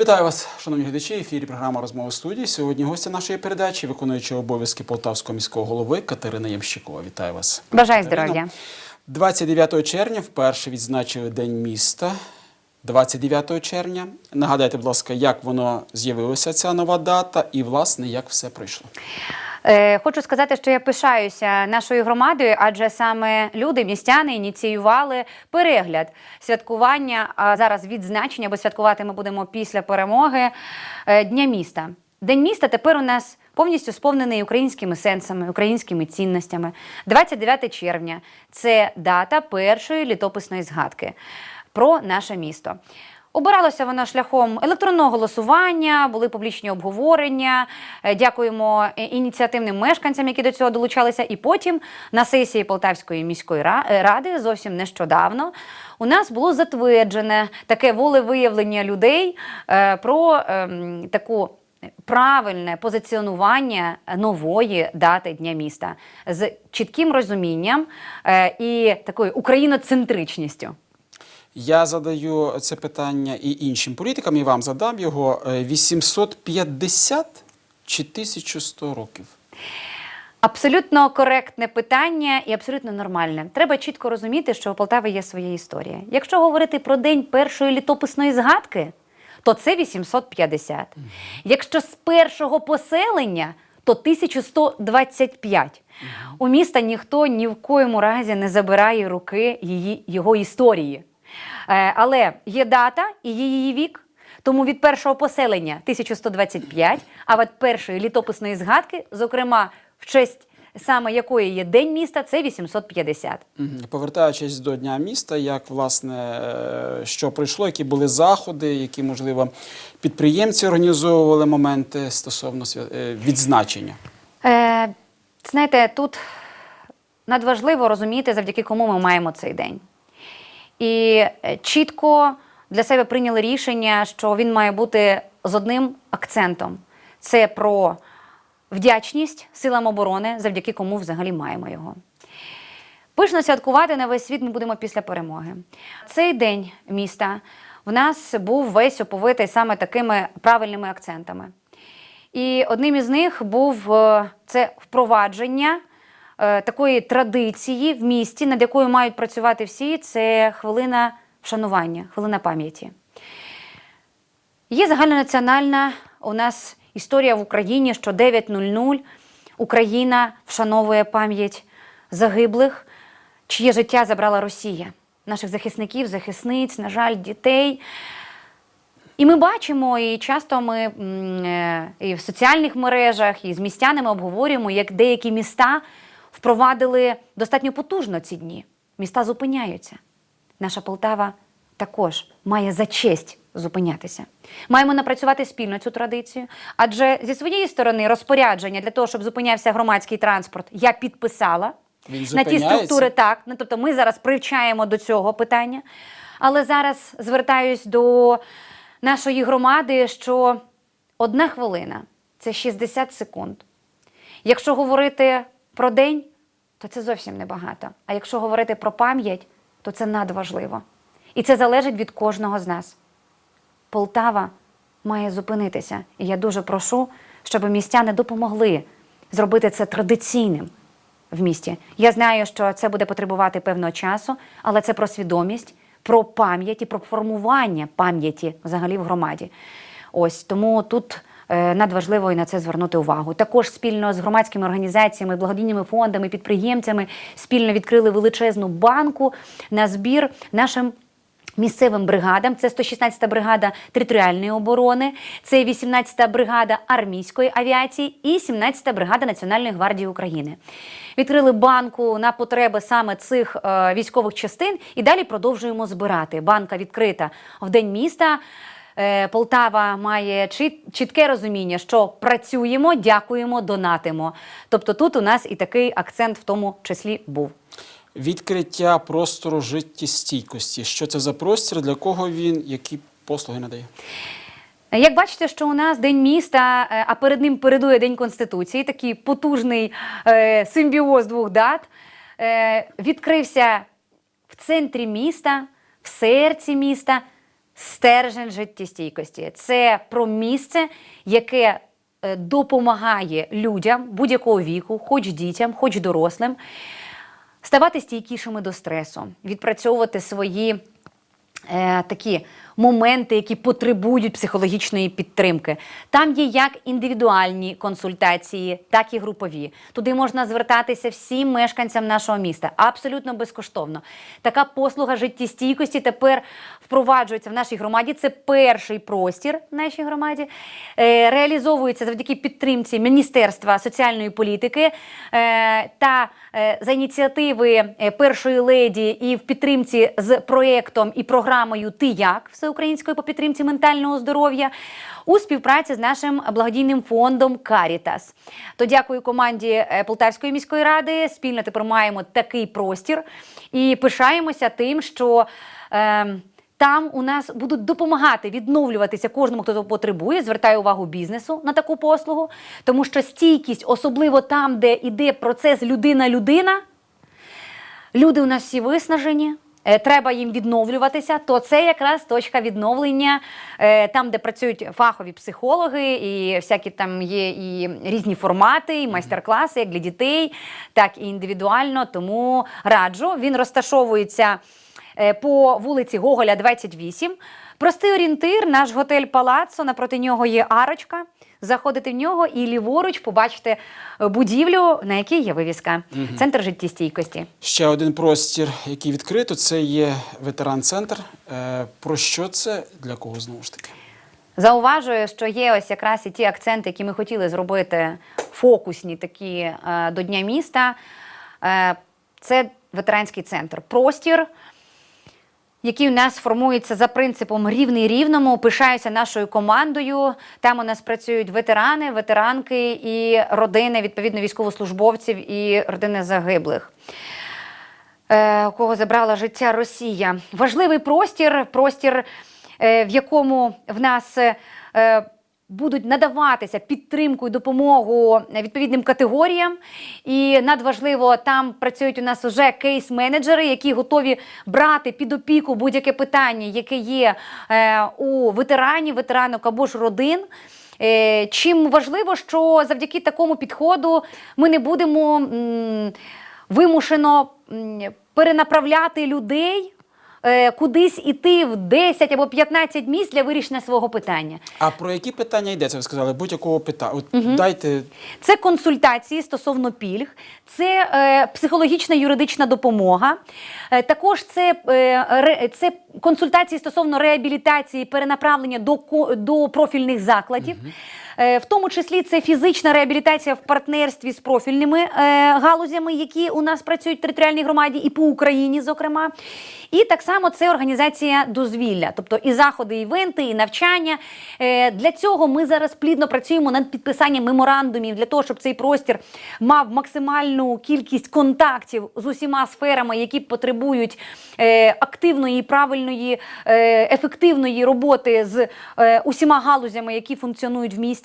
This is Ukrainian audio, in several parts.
Вітаю вас, шановні глядачі. Ефірі програма розмови студії. Сьогодні гостя нашої передачі, виконуюча обов'язки Полтавського міського голови Катерина Ямщикова. Вітаю вас. Бажаю здоров'я. 29 червня вперше відзначили День міста. 29 червня. Нагадайте, будь ласка, як воно з'явилося ця нова дата, і власне як все пройшло. Е, Хочу сказати, що я пишаюся нашою громадою, адже саме люди, містяни, ініціювали перегляд святкування, а зараз відзначення, бо святкувати ми будемо після перемоги е, Дня міста. День міста тепер у нас повністю сповнений українськими сенсами, українськими цінностями. 29 червня це дата першої літописної згадки про наше місто. Обиралося воно шляхом електронного голосування, були публічні обговорення. Е, Дякуємо е, ініціативним мешканцям, які до цього долучалися. І потім на сесії Полтавської міської е, ради зовсім нещодавно у нас було затверджене таке волевиявлення людей про ем, таку. Правильне позиціонування нової дати Дня міста з чітким розумінням і такою україноцентричністю. Я задаю це питання і іншим політикам, і вам задам його. Е, 850 чи 1100 років? Абсолютно коректне питання і абсолютно нормальне. Треба чітко розуміти, що у Полтави є своя історія. Якщо говорити про день першої літописної згадки, то це 850. Якщо з першого поселення, то 1125. У міста ніхто ні в коєму разі не забирає руки її, його історії. Е, Але є дата і є її вік. Тому від першого поселення 1125, а від першої літописної згадки, зокрема, в честь саме якої є День міста, це 850. Мгм. Повертаючись до Дня міста, як власне е, що пройшло, які були заходи, які, можливо, підприємці організовували моменти стосовно е, відзначення. Е, знаєте, тут надважливо розуміти, завдяки кому ми маємо цей день. І е, чітко для себе прийняли рішення, що він має бути з одним акцентом: це про вдячність силам оборони, завдяки кому взагалі маємо його. Пишно святкувати на весь світ ми будемо після перемоги. Цей день міста в нас був весь оповитий саме такими правильними акцентами. І одним із них був е, це впровадження такої традиції в місті, над якою мають працювати всі. Це хвилина вшанування, хвилина пам'яті. Є загальнонаціональна у нас історія в Україні, що 9.00 Україна вшановує пам'ять загиблих, чиє життя забрала Росія, наших захисників, захисниць, на жаль, дітей. І ми бачимо, і часто ми е, і в соціальних мережах, і з містянами обговорюємо, як деякі міста впровадили достатньо потужно ці дні. Міста зупиняються. Наша Полтава також має за честь зупинятися. Маємо напрацювати спільно цю традицію. Адже зі своєї сторони розпорядження для того, щоб зупинявся громадський транспорт, я підписала. Він На ті структури так. Ну, тобто ми зараз привчаємо до цього питання. Але зараз звертаюсь до нашої громади, що одна хвилина це 60 секунд. Якщо говорити про день, то це зовсім небагато. А якщо говорити про пам'ять, то це надважливо. І це залежить від кожного з нас. Полтава має зупинитися. І я дуже прошу, щоб містяни допомогли зробити це традиційним в місті. Я знаю, що це буде потребувати певного часу, але це про свідомість, про пам'ять і про формування пам'яті взагалі в громаді. Ось тому тут надважливо і на це звернути увагу. Також спільно з громадськими організаціями, благодійними фондами, підприємцями спільно відкрили величезну банку на збір нашим місцевим бригадам. Це 116-та бригада територіальної оборони, це 18-та бригада армійської авіації і 17-та бригада Національної гвардії України. Відкрили банку на потреби саме цих е, військових частин і далі продовжуємо збирати. Банка відкрита в день міста. Е, Полтава має чітке розуміння, що працюємо, дякуємо, донатимо. Тобто тут у нас і такий акцент в тому числі був. Відкриття простору життєстійкості. Що це за простір, для кого він, які послуги надає. Як бачите, що у нас День міста, е, а перед ним передує День Конституції, такий потужний е, симбіоз двох дат, відкрився в центрі міста, в серці міста стержень життєстійкості. Це про місце, яке е, допомагає людям будь-якого віку, хоч дітям, хоч дорослим, ставати стійкішими до стресу, відпрацьовувати свої е, такі моменти, які потребують психологічної підтримки. Там є як індивідуальні консультації, так і групові. Туди можна звертатися всім мешканцям нашого міста абсолютно безкоштовно. Така послуга життєстійкості тепер впроваджується в нашій громаді. Це перший простір в нашій громаді. Е, реалізовується завдяки підтримці Міністерства соціальної політики е, та е, за ініціативи першої леді і в підтримці з проєктом і програмою Ти як всеукраїнською по підтримці ментального здоров'я у співпраці з нашим благодійним фондом Карітас. То дякую команді е, Полтавської міської ради. Спільно тепер маємо такий простір і пишаємося тим, що. Е, там у нас будуть допомагати відновлюватися кожному, хто потребує. Звертаю увагу бізнесу на таку послугу, тому що стійкість, особливо там, де йде процес людина-людина, люди у нас всі виснажені. Е, Треба їм відновлюватися, то це якраз точка відновлення, е, там, де працюють фахові психологи, і всякі там є і різні формати, і майстер-класи, як для дітей, так і індивідуально. Тому раджу. Він розташовується е, по вулиці Гоголя, 28. Простий орієнтир, наш готель Палаццо, напроти нього є арочка. Заходите в нього і ліворуч побачите е, будівлю, на якій є вивіска. Центр життєстійкості. Ще один простір, який відкрито, це є ветеран-центр. Е, Про що це? Для кого знову ж таки? Зауважую, що є ось якраз і ті акценти, які ми хотіли зробити фокусні такі е, до Дня міста. Це ветеранський центр. Простір, який у нас формується за принципом рівний рівному. Пишаюся нашою командою. Там у нас працюють ветерани, ветеранки і родини, відповідно, військовослужбовців і родини загиблих. Е, у кого забрала життя Росія. Важливий простір, простір, е, в якому в нас е, будуть надаватися підтримку і допомогу відповідним категоріям. І надважливо, там працюють у нас вже кейс-менеджери, які готові брати під опіку будь-яке питання, яке є е, у ветеранів, ветеранок або ж родин. Е, Чим важливо, що завдяки такому підходу ми не будемо вимушено перенаправляти людей. Е, Кудись іти в 10 або 15 місць для вирішення свого питання. А про які питання йдеться? Ви сказали, будь-якого питання. От дайте Це консультації стосовно пільг, це е, психологічна юридична допомога. Е, також це, е, ре, це консультації стосовно реабілітації, перенаправлення до, ко- до профільних закладів. Е, В тому числі це фізична реабілітація в партнерстві з профільними е, галузями, які у нас працюють в територіальній громаді, і по Україні, зокрема. І так само це організація дозвілля, тобто і заходи, івенти, і навчання. Е, Для цього ми зараз плідно працюємо над підписанням меморандумів для того, щоб цей простір мав максимальну кількість контактів з усіма сферами, які потребують активної, правильної, ефективної роботи з усіма галузями, які функціонують в місті.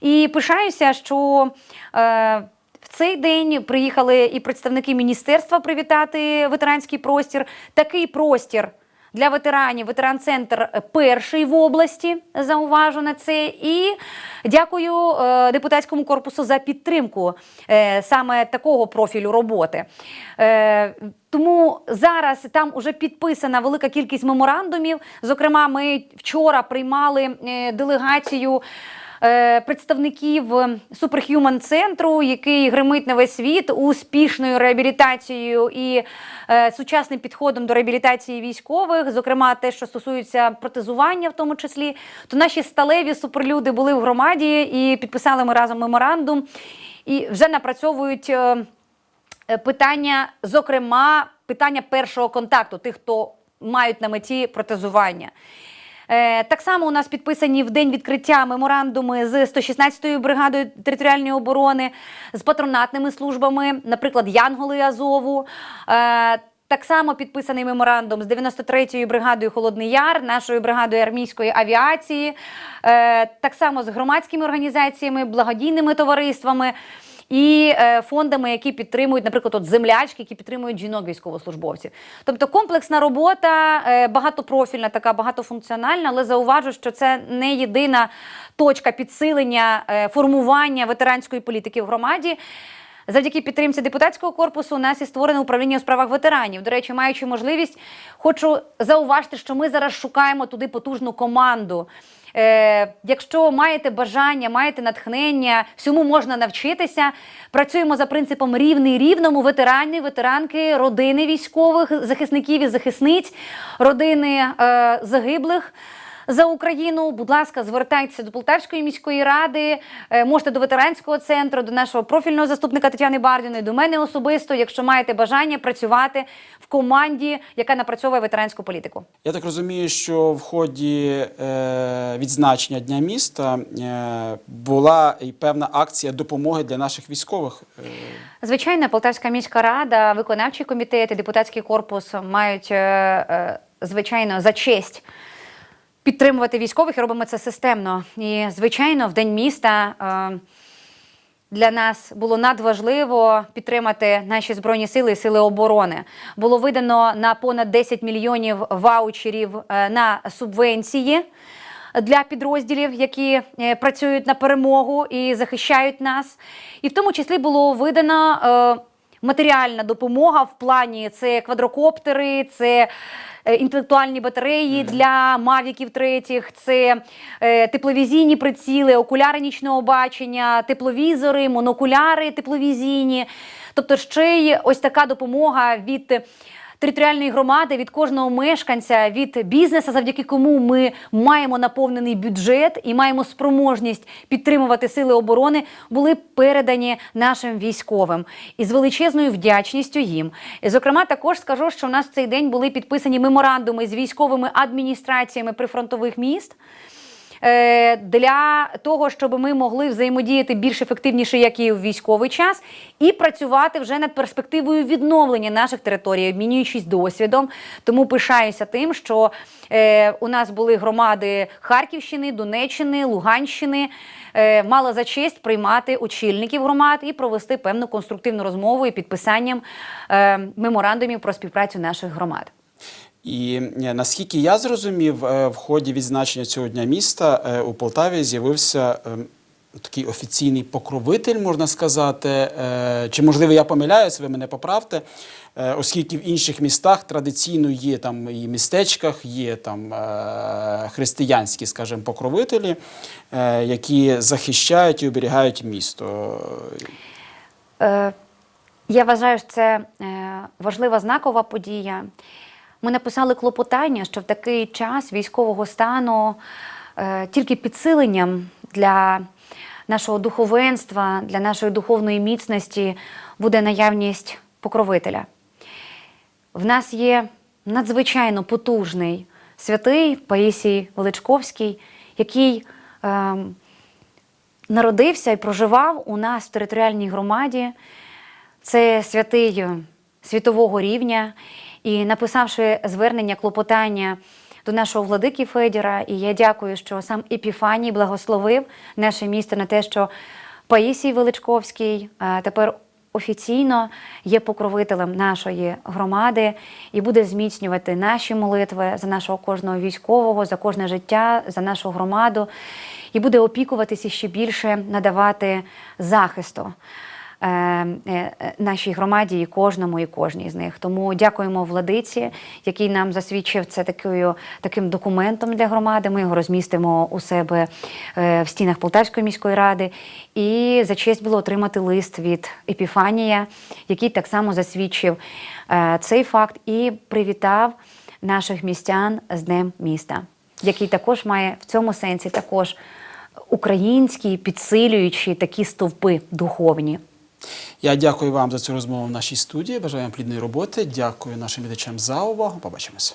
І пишаюся, що. Е, в цей день приїхали і представники міністерства привітати ветеранський простір. Такий простір для ветеранів, ветеран-центр перший в області. Зауважу на це. І дякую е, депутатському корпусу за підтримку е, саме такого профілю роботи. Е, тому зараз там вже підписана велика кількість меморандумів. Зокрема, ми вчора приймали делегацію представників Superhuman центру, який гримить на весь світ успішною реабілітацією і е, сучасним підходом до реабілітації військових, зокрема те, що стосується протезування, в тому числі, то наші сталеві суперлюди були в громаді і підписали ми разом меморандум і вже напрацьовують. е, е, питання, зокрема, питання першого контакту, тих, хто мають на меті протезування. Е, Так само у нас підписані в день відкриття меморандуми з 116-ю бригадою територіальної оборони, з патронатними службами, наприклад, Янголи Азову. Е, Так само підписаний меморандум з 93-ю бригадою Холодний Яр, нашою бригадою армійської авіації, е, так само з громадськими організаціями, благодійними товариствами. І е, фондами, які підтримують, наприклад, от землячки, які підтримують жінок військовослужбовців. Тобто комплексна робота, е, багатопрофільна, така багатофункціональна, але зауважу, що це не єдина точка підсилення е, формування ветеранської політики в громаді. Завдяки підтримці депутатського корпусу у нас і створене управління у справах ветеранів. До речі, маючи можливість, хочу зауважити, що ми зараз шукаємо туди потужну команду. Е, якщо маєте бажання, маєте натхнення, всьому можна навчитися. Працюємо за принципом рівний рівному. Ветерани, ветеранки, родини військових, захисників і захисниць, родини е, загиблих за Україну. Будь ласка, звертайтеся до Полтавської міської ради, е, можете до ветеранського центру, до нашого профільного заступника Тетяни Бардіної, до мене особисто, якщо маєте бажання працювати в команді, яка напрацьовує ветеранську політику. Я так розумію, що в ході е, відзначення Дня міста е, була і певна акція допомоги для наших військових. Звичайно, Полтавська міська рада, виконавчий комітет і депутатський корпус мають звичайно за честь підтримувати військових і робимо це системно. І звичайно, в день міста. Е, для нас було надважливо підтримати наші збройні сили і сили оборони. Було видано на понад 10 мільйонів ваучерів е, на субвенції для підрозділів, які е, працюють на перемогу і захищають нас. І в тому числі було видано матеріальна допомога в плані це квадрокоптери, це е, інтелектуальні батареї для мавіків третіх, це е, тепловізійні приціли, окуляри нічного бачення, тепловізори, монокуляри тепловізійні. Тобто ще й ось така допомога від територіальної громади, від кожного мешканця, від бізнесу, завдяки кому ми маємо наповнений бюджет і маємо спроможність підтримувати сили оборони, були передані нашим військовим і з величезною вдячністю їм. Зокрема, також скажу, що в нас в цей день були підписані меморандуми з військовими адміністраціями прифронтових міст. Е, Для того, щоб ми могли взаємодіяти більш ефективніше, як і в військовий час, і працювати вже над перспективою відновлення наших територій, обмінюючись досвідом. Тому пишаюся тим, що е, у нас були громади Харківщини, Донеччини, Луганщини. Е, мала за честь приймати очільників громад і провести певну конструктивну розмову і підписанням меморандумів про співпрацю наших громад. І е, наскільки я зрозумів, е, в ході відзначення цього дня міста е, у Полтаві з'явився е, такий офіційний покровитель, можна сказати. Чи можливо я помиляюсь, ви мене поправте. Оскільки в інших містах традиційно є там і містечках, є там християнські, скажімо, покровителі, які захищають і оберігають місто. Я вважаю, що це важлива знакова подія. Ми написали клопотання, що в такий час військового стану е, тільки підсиленням для нашого духовенства, для нашої духовної міцності буде наявність покровителя. В нас є надзвичайно потужний святий Паїсій Величковський, який ем, народився і проживав у нас в територіальній громаді. Це святий е, світового рівня. І написавши звернення клопотання до нашого владики Федіра, і я дякую, що сам Епіфаній благословив наше місто на те, що Паїсій Величковський е, тепер офіційно є покровителем нашої громади і буде зміцнювати наші молитви за нашого кожного військового, за кожне життя, за нашу громаду, і буде опікуватися ще більше, надавати захисту. Е, е, нашій громаді і кожному, і кожній з них. Тому дякуємо владиці, який нам засвідчив це такою, таким документом для громади. Ми його розмістимо у себе е, в стінах Полтавської міської ради. І за честь було отримати лист від Епіфанія, який так само засвідчив цей факт і привітав наших містян з Днем міста, який також має в цьому сенсі також українські підсилюючі такі стовпи духовні. Я дякую вам за цю розмову в нашій студії. Бажаю вам плідної роботи. Дякую нашим глядачам за увагу. Побачимося.